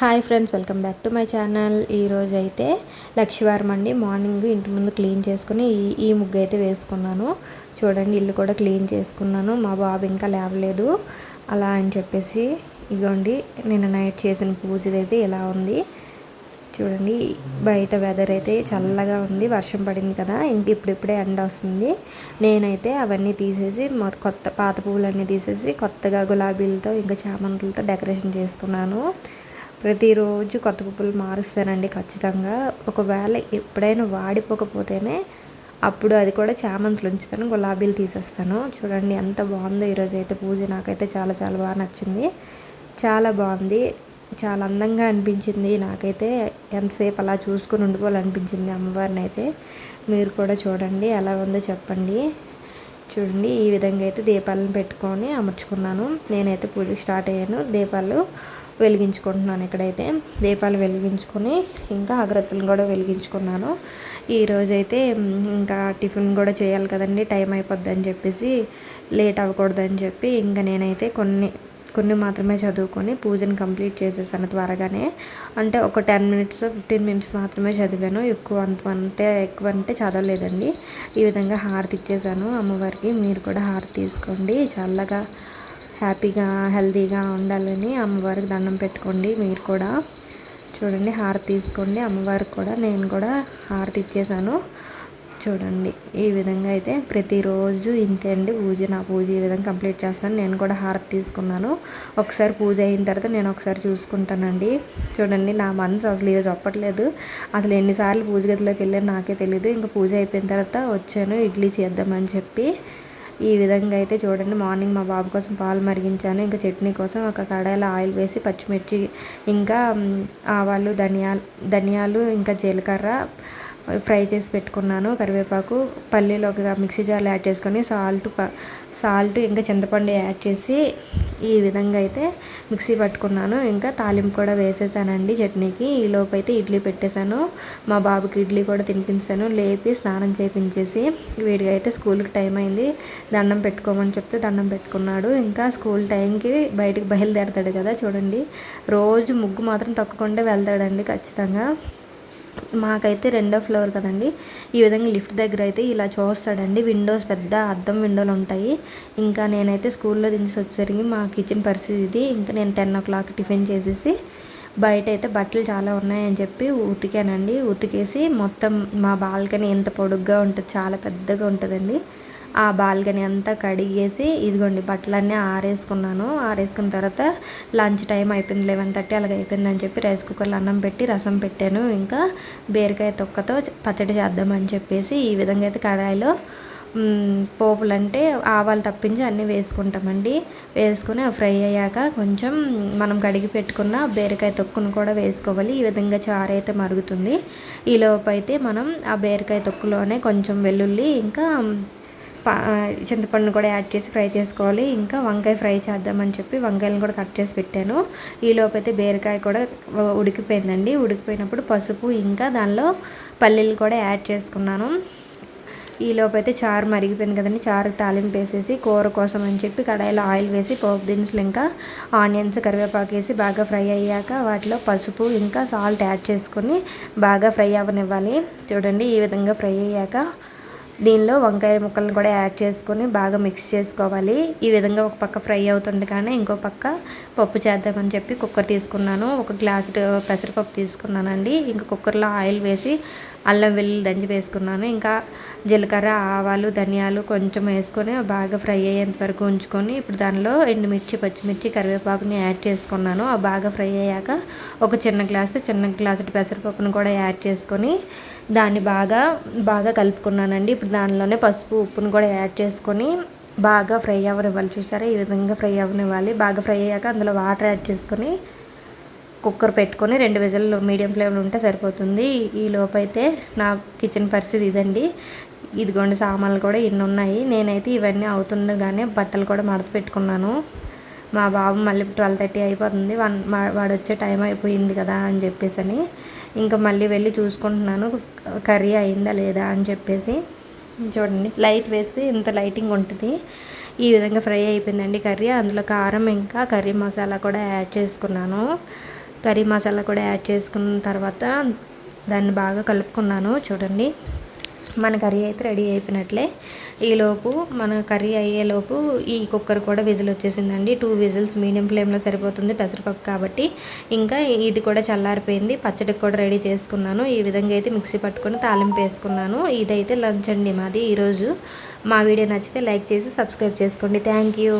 Hi friends welcome back to my channel. ఈరోజు అయితే లక్ష్మీవారం అండి. మార్నింగ్ ఇంటి ముందు క్లీన్ చేసుకుని ఈ ఈ ముగ్గు అయితే వేసుకున్నాను. చూడండి ఇల్లు కూడా క్లీన్ చేసుకున్నాను. మా బాబు ఇంకా లేవలేదు. అలా అని చెప్పేసి ఇగోండి నిన్న నైట్ చేసిన పూజ అయితే ఇలా ఉంది. చూడండి బయట వెదర్ అయితే చల్లగా ఉంది. వర్షం పడింది కదా ఇంక ఇప్పుడిప్పుడే ఎండ వస్తుంది. నేనైతే అవన్నీ తీసేసి కొత్త పాత పువ్వులన్నీ తీసేసి కొత్తగా గులాబీలతో ఇంకా చామంతులతో డెకరేషన్ చేసుకున్నాను. ప్రతిరోజు కొత్త పువ్వులు మారుస్తానండి ఖచ్చితంగా. ఒకవేళ ఎప్పుడైనా వాడిపోకపోతేనే అప్పుడు అది కూడా చామంతులు ఉంచుతాను గులాబీలు తీసేస్తాను. చూడండి ఎంత బాగుందో ఈరోజు అయితే పూజ. నాకైతే చాలా చాలా బాగా నచ్చింది. చాలా బాగుంది. చాలా అందంగా అనిపించింది. నాకైతే ఎంతసేపు అలా చూసుకుని ఉండిపోవాలనిపించింది అమ్మవారిని అయితే. మీరు కూడా చూడండి ఎలా ఉందో చెప్పండి. చూడండి ఈ విధంగా అయితే దీపాలను పెట్టుకొని అమర్చుకున్నాను. నేనైతే పూజకి స్టార్ట్ అయ్యాను. దీపాలు వెలిగించుకుంటున్నాను ఇక్కడైతే. దీపాలు వెలిగించుకొని ఇంకా అగ్రత్తులను కూడా వెలిగించుకున్నాను. ఈరోజైతే ఇంకా టిఫిన్ కూడా చేయాలి కదండి టైం అయిపోద్దని చెప్పేసి లేట్ అవ్వకూడదని చెప్పి ఇంకా నేనైతే కొన్ని కొన్ని మాత్రమే చదువుకొని పూజను కంప్లీట్ చేసేసాను త్వరగానే. అంటే ఒక టెన్ మినిట్స్ ఫిఫ్టీన్ మినిట్స్ మాత్రమే చదివాను. ఎక్కువ అంత అంటే ఎక్కువ అంటే చదవలేదండి. ఈ విధంగా హారతి ఇచ్చేసాను అమ్మవారికి. మీరు కూడా హారతి తీసుకోండి. చల్లగా హ్యాపీగా హెల్తీగా ఉండాలని అమ్మవారికి దండం పెట్టుకోండి. మీరు కూడా చూడండి హారతి తీసుకోండి. అమ్మవారికి కూడా నేను కూడా హారతి ఇచ్చేసాను. చూడండి ఈ విధంగా అయితే ప్రతిరోజు ఇంతే అండి పూజ. నా పూజ ఈ విధంగా కంప్లీట్ చేస్తాను. నేను కూడా హారతి తీసుకున్నాను. ఒకసారి పూజ అయిన తర్వాత నేను ఒకసారి చూసుకుంటానండి. చూడండి నా మనసు అసలు ఈరోజు చెప్పట్లేదు అసలు ఎన్నిసార్లు పూజ గదిలోకి వెళ్ళాను నాకే తెలియదు ఇంకా పూజ అయిపోయిన తర్వాత వచ్చాను ఇడ్లీ చేద్దామని చెప్పి ఈ విధంగా అయితే చూడండి. మార్నింగ్ మా బాబు కోసం పాలు మరిగించాను. ఇంకా చట్నీ కోసం ఒక కడాయిలో ఆయిల్ వేసి పచ్చిమిర్చి ఇంకా ఆవాలు ధనియాలు ధనియాలు ఇంకా జీలకర్ర ఫ్రై చేసి పెట్టుకున్నాను కరివేపాకు పల్లీలు ఒక మిక్సీ జార్లో యాడ్ చేసుకొని సాల్ట్ సాల్ట్ ఇంకా చింతపండు యాడ్ చేసి ఈ విధంగా అయితే మిక్సీ పట్టుకున్నాను. ఇంకా తాలింపు కూడా వేసేసానండి చట్నీకి. ఈలోపు అయితే ఇడ్లీ పెట్టేశాను. మా బాబుకి ఇడ్లీ కూడా తినిపించాను. లేపి స్నానం చేయించేసి వీడిగా అయితే స్కూల్కి టైం అయింది. దండం పెట్టుకోమని చెప్తే దండం పెట్టుకున్నాడు. ఇంకా స్కూల్ టైంకి బయటికి బయలుదేరతాడు కదా చూడండి. రోజు ముగ్గు మాత్రం తక్కువకుండా వెళ్తాడండి ఖచ్చితంగా. మాకైతే రెండో ఫ్లోర్ కదండి. ఈ విధంగా లిఫ్ట్ దగ్గర అయితే ఇలా చూస్తాడండి. విండోస్ పెద్ద అద్దం విండోలు ఉంటాయి. ఇంకా నేనైతే స్కూల్లో దించి వచ్చేసరికి మా కిచెన్ పరిస్థితి ఇది. ఇంకా నేను టెన్ ఓ క్లాక్ టిఫిన్ చేసేసి బయట అయితే బట్టలు చాలా ఉన్నాయని చెప్పి ఉతికానండి. ఉతికేసి మొత్తం మా బాల్కనీ ఎంత పొడుగ్గా ఉంటుంది చాలా పెద్దగా ఉంటుందండి. ఆ బాల్కనీ అంతా కడిగేసి ఇదిగోండి బట్టలన్నీ ఆరేసుకున్నాను. ఆరేసుకున్న తర్వాత లంచ్ టైం అయిపోయింది లెవెన్ థర్టీ అలాగ అయిపోయిందని చెప్పి రైస్ కుక్కర్లో అన్నం పెట్టి రసం పెట్టాను. ఇంకా బీరకాయ తొక్కతో పచ్చడి చేద్దామని చెప్పేసి ఈ విధంగా అయితే కడాయిలో పోపులు అంటే ఆవాలు తప్పించి అన్నీ వేసుకుంటామండి. వేసుకుని ఫ్రై అయ్యాక కొంచెం మనం కడిగి పెట్టుకున్న బీరకాయ తొక్కును కూడా వేసుకోవాలి. ఈ విధంగా చారు అయితే మరుగుతుంది. ఈలోపు అయితే మనం ఆ బీరకాయ తొక్కులోనే కొంచెం వెల్లుల్లి ఇంకా చింతపండును కూడా యాడ్ చేసి ఫ్రై చేసుకోవాలి. ఇంకా వంకాయ ఫ్రై చేద్దామని చెప్పి వంకాయలను కూడా కట్ చేసి పెట్టాను. ఈలోపు అయితే బీరకాయ కూడా ఉడికిపోయిందండి. ఉడికిపోయినప్పుడు పసుపు ఇంకా దానిలో పల్లీలు కూడా యాడ్ చేసుకున్నాను. ఈలోపు అయితే చారు మరిగిపోయింది కదండి. చారు తాలింపు వేసేసి కూర కోసం అని చెప్పి కడాయిలో ఆయిల్ వేసి పోపు దినుసులు ఇంకా ఆనియన్స్ కరివేపాకు వేసి బాగా ఫ్రై అయ్యాక వాటిలో పసుపు ఇంకా సాల్ట్ యాడ్ చేసుకొని బాగా ఫ్రై అవ్వనివ్వాలి. చూడండి ఈ విధంగా ఫ్రై అయ్యాక దీనిలో వంకాయ ముక్కలను కూడా యాడ్ చేసుకొని బాగా మిక్స్ చేసుకోవాలి. ఈ విధంగా ఒక పక్క ఫ్రై అవుతుండగానే ఇంకో పక్క పప్పు చేద్దామని చెప్పి కుక్కర్ తీసుకున్నాను. ఒక గ్లాస్ పెసరపప్పు తీసుకున్నానండి. ఇంకా కుక్కర్లో ఆయిల్ వేసి అల్లం వెల్లుల్లి దంచి వేసుకున్నాను. ఇంకా జీలకర్ర ఆవాలు ధనియాలు కొంచెం వేసుకొని బాగా ఫ్రై అయ్యేంత వరకు ఉంచుకొని ఇప్పుడు దానిలో ఎండుమిర్చి పచ్చిమిర్చి కరివేపాకుని యాడ్ చేసుకున్నాను. ఆ బాగా ఫ్రై అయ్యాక ఒక చిన్న గ్లాసు చిన్న గ్లాసు పెసరపప్పును కూడా యాడ్ చేసుకొని దాన్ని బాగా బాగా కలుపుకున్నానండి. ఇప్పుడు దానిలోనే పసుపు ఉప్పును కూడా యాడ్ చేసుకొని బాగా ఫ్రై అవ్వనివ్వాలి. చూసారా? ఈ విధంగా ఫ్రై అవ్వనివ్వాలి. బాగా ఫ్రై అయ్యాక అందులో వాటర్ యాడ్ చేసుకొని కుక్కర్ పెట్టుకొని రెండు విజల్లో మీడియం ఫ్లేమ్లో ఉంటే సరిపోతుంది. ఈ లోపైతే నా కిచెన్ పరిస్థితి ఇదండి. ఇదిగోండి సామాన్లు కూడా ఇన్ని ఉన్నాయి. నేనైతే ఇవన్నీ అవుతుండగానే బట్టలు కూడా మడత పెట్టుకున్నాను. మా బాబు మళ్ళీ ట్వెల్వ్ థర్టీ అయిపోతుంది. వన్ వాడు వచ్చే టైం అయిపోయింది కదా అని చెప్పేసి అని ఇంకా మళ్ళీ వెళ్ళి చూసుకుంటున్నాను. కర్రీ అయిందా లేదా అని చెప్పేసి. చూడండి లైట్ వేస్తే ఇంత లైటింగ్ ఉంటుంది. ఈ విధంగా ఫ్రై అయిపోయిందండి కర్రీ. అందులో కారం ఇంకా కర్రీ మసాలా కూడా యాడ్ చేసుకున్నాను. కర్రీ మసాలా కూడా యాడ్ చేసుకున్న తర్వాత దాన్ని బాగా కలుపుకున్నాను చూడండి. మన కర్రీ అయితే రెడీ అయిపోయినట్లే. ఈలోపు మన కర్రీ అయ్యేలోపు ఈ కుక్కర్ కూడా విజిల్ వచ్చేసిందండి. టూ విజిల్స్ మీడియం ఫ్లేమ్లో సరిపోతుంది పెసరపప్పు కాబట్టి. ఇంకా ఇది కూడా చల్లారిపోయింది పచ్చడికి కూడా రెడీ చేసుకున్నాను. ఈ విధంగా అయితే మిక్సీ పట్టుకొని తాలింపు వేసుకున్నాను. ఇదైతే లంచ్ అండి మాది ఈరోజు. మా వీడియో నచ్చితే లైక్ చేసి సబ్స్క్రైబ్ చేసుకోండి. Thank you